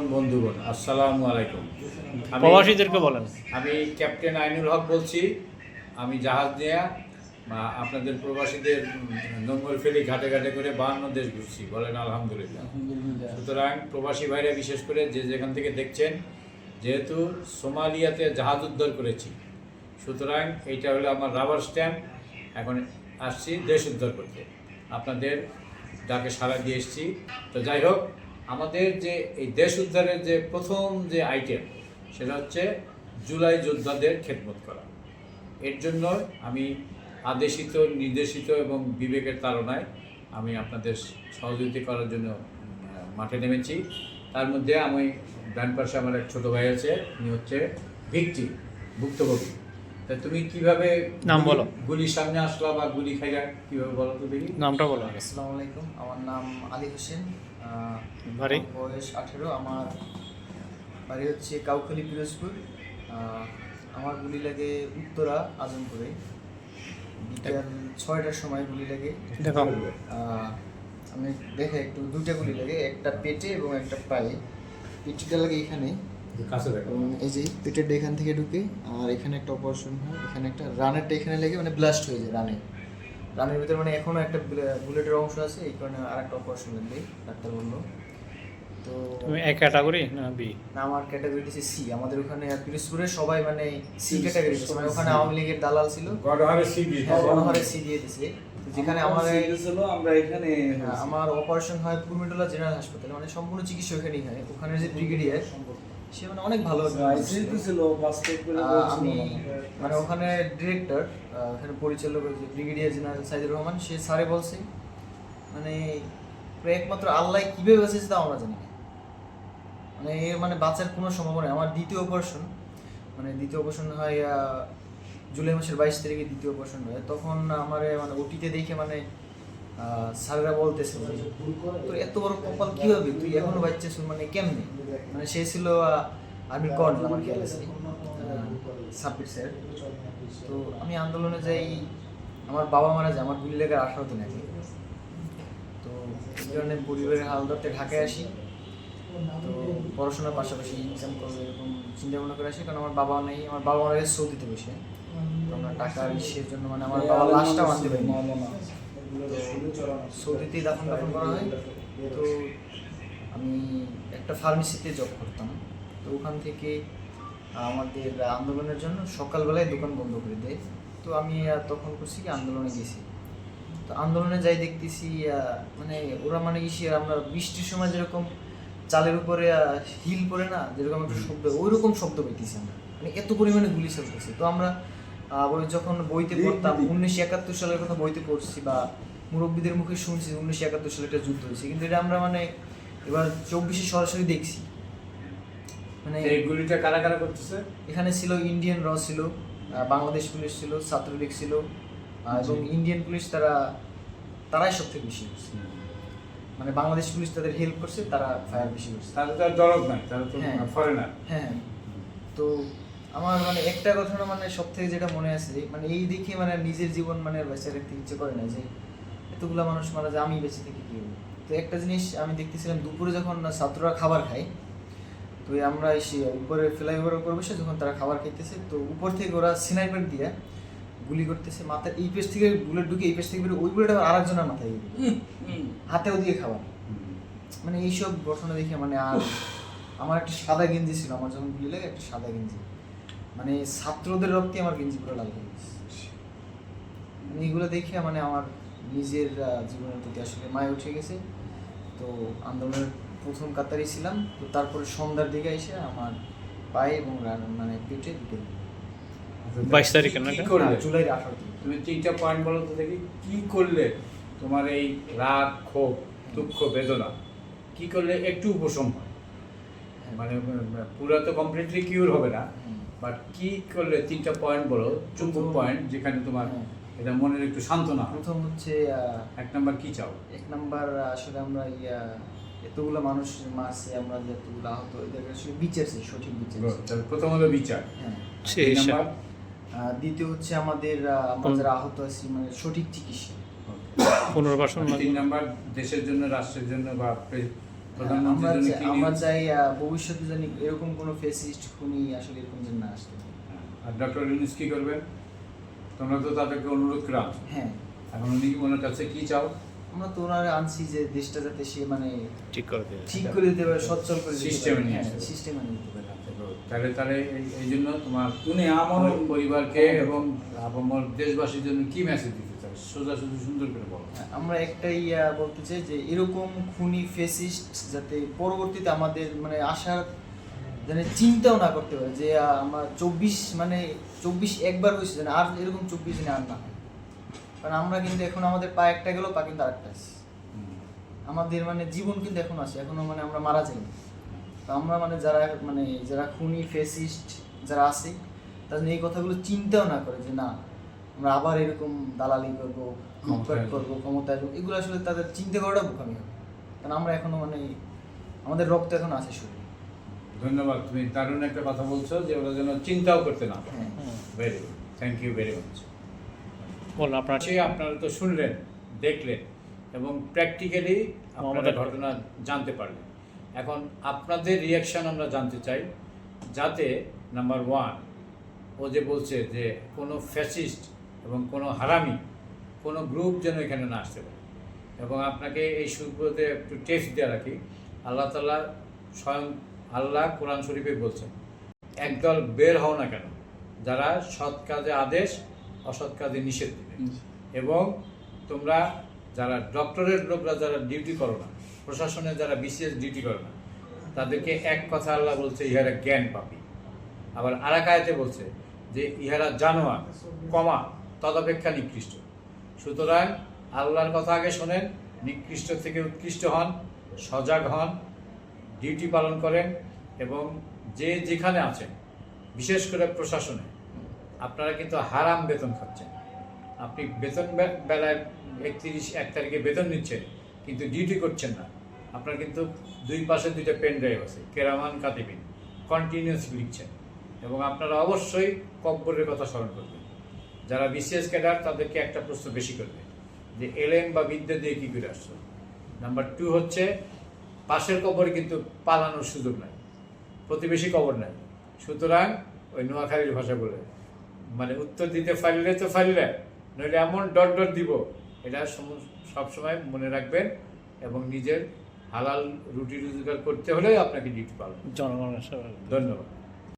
বন্ধুগণ? আসসালামু আলাইকুম। আমি- প্রবাসীদেরকে বলেন। আমি ক্যাপ্টেন আইনুল হক বলছি। আমি জাহাজ নিয়ে আপনাদের প্রবাসীদের নম্বর ফেলি ঘাটে ঘাটে করে বাহান্ন দেশ ঘুরছি। বলেন আলহামদুলিল্লাহ। সুতরাং প্রবাসী ভাইরা বিশেষ করে যে যেখান থেকে দেখছেন যেহেতু সোমালিয়াতে জাহাজ উদ্ধার করেছি সুতরাং এইটা হলো আমার রাবার স্ট্যাম্প। এখন আসছি দেশ উদ্ধার করতে। আপনাদের ডাকে সাড়া দিয়ে এসেছি। তো যাই হোক আমাদের যে এই দেশ উদ্ধারের যে প্রথম যে আইটেম সেটা হচ্ছে জুলাই যোদ্ধাদের খেদমত করা। এর জন্য আমি আদেশিত নির্দেশিত এবং বিবেকের তাড়নায় আমি আপনাদের সহযোগিতা করার জন্য মাঠে নেমেছি। তার মধ্যে আমি ডান পাশে আমার এক ছোট ভাই আছে উনি হচ্ছে ভিক্টি ভুক্তভোগী। তা তুমি কীভাবে নাম বলো। গুলির সামনে আসলা বা গুলি খাইলা কীভাবে বলো তো দেখি। নামটা বলো আসসালামু আলাইকুম আমার নাম আলী হোসেন বাড়ি? বয়স আঠেরো আমার বাড়ি হচ্ছে কাউখালী পিরোজপুর আমার গুলি লাগে উত্তরা আজমপুরে। বিকাল ছয়টার সময় গুলি লাগে। আমি দেখে একটু দুইটা গুলি লাগে একটা পেটে এবং একটা পায়ে। পেটটা লাগে এখানে। কাছে দেখো। এবং এই যে পেটেরটা এখান থেকে ঢুকে আর এখানে একটা অপারেশন হয় এখানে একটা রানেরটা এখানে লেগে মানে ব্লাস্ট হয়ে যায় রানে রানের ভিতরে মানে এখনও একটা বুলেটের অংশ আছে এই কারণে আর একটা অপারেশন লাগবে ডাক্তার বলল তো তুমি এক ক্যাটাগরি না বি না, আমার ক্যাটাগরি দিচ্ছে সি আমাদের ওখানে পিরোজপুরে সবাই মানে সি ক্যাটাগরি মানে ওখানে আওয়ামী লীগের দালাল ছিল। গড়হারে সিবি হ্যাঁ, গণহারে সি দিয়ে দিছে যেখানে আমার ছিল আমরা এখানে হ্যাঁ, আমার অপারেশন হয় কুর্মিটোলা জেনারেল হাসপাতালে মানে সম্পূর্ণ চিকিৎসা ওখানেই হয়। ওখানে যে ব্রিগেডিয়ার সে মানে অনেক ভালো। আইসিইউ ছিল। আমি মানে ওখানে ডিরেক্টর ওখানে পরিচালক যে ব্রিগেডিয়ার জেনারেল সাইদুর রহমান সে স্যারে বলছে মানে একমাত্র আল্লাহ কীভাবে বাঁচিয়েছে তা আমরা জানি না। মানে এর মানে বাঁচার কোনো সম্ভাবনা আমার দ্বিতীয় অপারেশন মানে দ্বিতীয় অপারেশন হয় জুলাই মাসের বাইশ তারিখে দ্বিতীয় অপারেশন হয়। তখন আমার মানে ওটিতে দেখে মানে স্যাররা বলতেছে তোর এত বড় কপাল কি হবে তুই এখনও বাচ্চা মানে কেমনি? মানে সে ছিল আর্মি কর্নেল আমার খেয়াল আছে সাব্বির স্যার। তো আমি আন্দোলনে যাই, আমার বাবা মারা যায়, আমার গুলি লেগে আঠারো দিন আগে তো এই কারণে পরিবারের হাল ধরতে ঢাকায় আসি। তো পড়াশোনার পাশাপাশি ইনকাম করবে এরকম চিন্তা ভাবনা করে আসি কারণ আমার বাবা নেই আমার বাবা গেছে সৌদিতে বসে। আমরা টাকার ইসের জন্য মানে আমার বাবা লাশটাও আনতে পারিনি। সৌদিতেই দাফন দাফন করা হয়। তো আমি একটা ফার্মেসিতে জব করতাম। তো ওখান থেকে আমাদের আন্দোলনের জন্য সকালবেলায় দোকান বন্ধ করে দেয়। তো আমি তখন করছি কি আন্দোলনে গেছি। তো আন্দোলনে যাই দেখতেছি মানে ওরা মানে ইসে আমরা বৃষ্টির সময় যেরকম চালের উপরে হিল পড়ে না যেরকম একটা শব্দ ওই রকম শব্দ পেতেছি আমরা। মানে এত পরিমাণে গুলি চলতেছে। তো আমরা ওই যখন বইতে পড়তাম উনিশশো একাত্তর সালের কথা বইতে পড়ছি বা মুরব্বীদের মুখে শুনছি উনিশশো একাত্তর সালে একটা যুদ্ধ হয়েছে। কিন্তু এটা আমরা মানে এবার চব্বিশে সরাসরি দেখছি। মানে এই গুলিটা কারা কারা করতেছে? এখানে ছিল ইন্ডিয়ান র ছিল বাংলাদেশ পুলিশ ছিল ছাত্রলীগ ছিল এবং ইন্ডিয়ান পুলিশ তারা তারাই সব থেকে বেশি মানে বাংলাদেশ পুলিশ তাদের হেল্প করছে তারা ফায়ার বেশি করছে তারা তো দরদ নাই তারা তো হ্যাঁ। ফরেনার হ্যাঁ হ্যাঁ। তো আমার মানে একটা কথা মানে সব থেকে যেটা মনে আছে মানে এই দেখে মানে নিজের জীবন মানে বেঁচে রাখতে ইচ্ছে করে না যে এতগুলা মানুষ মারা যায় আমি বেঁচে থেকে কি তো একটা জিনিস আমি দেখতেছিলাম দুপুরে যখন ছাত্ররা খাবার খায় তো আমরা এসে উপরে ফ্লাইওভারের উপর বসে যখন তারা খাবার খাইতেছে তো উপর থেকে ওরা স্নাইপার দিয়ে গুলি করতেছে মাথার এই পেশ থেকে বুলেট ঢুকে এই পেশ থেকে বেরো ওই বুলেট আবার আরেকজনের মাথায় হাতেও দিয়ে খাবার। মানে এইসব ঘটনা দেখে মানে আর আমার একটা সাদা গেঞ্জি ছিল আমার যখন গুলি লাগে একটা সাদা গেঞ্জি। মানে ছাত্রদের রক্তে আমার গেঞ্জি পুরো লাল হয়ে মানে এগুলো দেখে মানে আমার নিজের জীবনের প্রতি আসলে মায় উঠে গেছে। তো আন্দোলনের প্রথম কাতারই ছিলাম। তো তারপরে সন্ধ্যার দিকে এসে আমার পায়ে এবং মানে পেটে দুটো বাইশ তারিখে না কি করলে? জুলাইয়ের আঠারো তুমি তিনটা পয়েন্ট বলো তো দেখি। কি করলে তোমার এই রাগ ক্ষোভ দুঃখ বেদনা কি করলে একটু উপশম হয়? মানে পুরো তো কমপ্লিটলি কিউর হবে না। বাট কি করলে তিনটা পয়েন্ট বলো চুম্বক পয়েন্ট যেখানে তোমার হ্যাঁ। এটা মনের একটু সান্ত্বনা হয়। প্রথম হচ্ছে আহ, এক নাম্বার কি চাও? এক নাম্বার আসলে আমরা ইয়া এতগুলো মানুষ মারছে আমরা যে এতগুলো আহত এদের আসলে বিচার চাই সঠিক বিচার প্রথম হলো বিচার। হ্যাঁ। দ্বিতীয় হচ্ছে আমাদের আহ, আমরা যারা আহত আছি মানে সঠিক চিকিৎসা। পুনর্বাসন তিন নাম্বার দেশের জন্য রাষ্ট্রের জন্য বা আমরা চাই- ভবিষ্যতে জানি এরকম কোনো ফেসিস্ট খুনি আসলে এরকম যেন না আসতে আর ডক্টর ইউনুস কি করবেন? তোমরা তো তাদেরকে অনুরোধ করে আনছো হ্যাঁ। এখন উনি ওনার কাছে কি চাও? আমরা তো ওনারে আনছি যে দেশটা যাতে সে মানে ঠিক করে ঠিক করে দিতে পারে সচ্ছল করে নিয়ে হ্যাঁ সিস্টেমে নিয়ে দিতে পারে। তাহলে তাহলে এই- এই জন্য তোমার আমারও আমার পরিবারকে এবং আমার দেশবাসীর জন্য কি মেসেজ দিতে চাই সোজা সোজা সুন্দর করে বলো। আমরা একটাই বলতে চাই যে এরকম খুনি ফেসিস্ট যাতে পরবর্তীতে আমাদের মানে আসার যেন চিন্তাও না করতে পারে যে আমরা চব্বিশ মানে চব্বিশ একবার হয়েছে যেন আর এরকম চব্বিশ দিনে আর না হয়। কারণ আমরা কিন্তু এখন আমাদের পা একটা গেল পা কিন্তু আরেকটা আছে। আমাদের মানে জীবন কিন্তু এখন আছে এখনও মানে আমরা মারা যাইনি। তো আমরা মানে যারা মানে যারা খুনি ফেসিস্ট যারা আছে তারা যেন এই কথাগুলো চিন্তাও না করে যে না আমরা আবার এরকম দালালি করব লুটপাট করব ক্ষমতা এগুলো আসলে তাদের চিন্তা করাটা বোকামি হবে। কারণ আমরা এখনও মানে আমাদের রক্ত এখন আছে শরীরে। ধন্যবাদ তুমি দারুণ একটা কথা বলছো যে ওরা যেন চিন্তাও করতে না হ্যাঁ। Very good thank you very much বল আপনার। আপনারা তো শুনলেন দেখলেন এবং প্র্যাকটিক্যালি আপনারা আমাদের- ঘটনা জানতে পারলেন। এখন আপনাদের রিয়াকশন আমরা জানতে চাই যাতে নাম্বার ওয়ান ও যে বলছে যে কোনো ফ্যাসিস্ট এবং কোনো হারামি কোনো গ্রুপ যেন এখানে না আসতে পারে। এবং আপনাকে এই সুব্রতে একটু টেস্ট দেওয়া রাখি আল্লাহ তালা স্বয়ং আল্লাহ কোরআন শরীফে বলছেন একদল বের হও না কেন যারা সৎ কাজে আদেশ অসৎ কাজে নিষেধ দেবে। এবং তোমরা যারা ডক্টরের লোকরা যারা ডিউটি করো না প্রশাসনে যারা বিশেষ ডিউটি করো না, তাদেরকে এক কথা আল্লাহ বলছে, ইহারা জ্ঞান পাপি। আবার আরাকায়তে বলছে যে, ইহারা জানোয়ার, কমা, তদপেক্ষা নিকৃষ্ট। সুতরাং আল্লাহর কথা আগে শোনেন, নিকৃষ্ট থেকে উৎকৃষ্ট হন, সজাগ হন ডিউটি পালন করেন এবং যে যেখানে আছেন, বিশেষ করে প্রশাসনে, আপনারা কিন্তু হারাম বেতন খাচ্ছেন। আপনি বেতন বেলায় একত্রিশ, এক তারিখে বেতন নিচ্ছেন, কিন্তু ডিউটি করছেন না। আপনার কিন্তু দুই পাশে দুইটা পেন ড্রাইভ আছে, কেরামান, কাতিবিন কন্টিনিউয়াস লিখছেন। এবং আপনারা অবশ্যই কব্বরের কথা স্মরণ করবেন। যারা বিসিএস ক্যাডার, তাদেরকে একটা প্রশ্ন বেশি করবে, যে এলএম বা বিদ্যা দিয়ে কী করে আসছো? নাম্বার টু হচ্ছে, পাশের কবরে কিন্তু পালানোর সুযোগ নাই, প্রতিবেশী কবর নাই। সুতরাং ওই নোয়াখালীর ভাষা বলে মানে উত্তর দিতে পারলে তো পারলে, নইলে এমন ডট ডট দিব, এটা সম- সবসময় মনে রাখবেন এবং নিজের হালাল রুটি রোজগার করতে হলে আপনাকে ডিউটি পালন জনগণের সেবা ধন্যবাদ।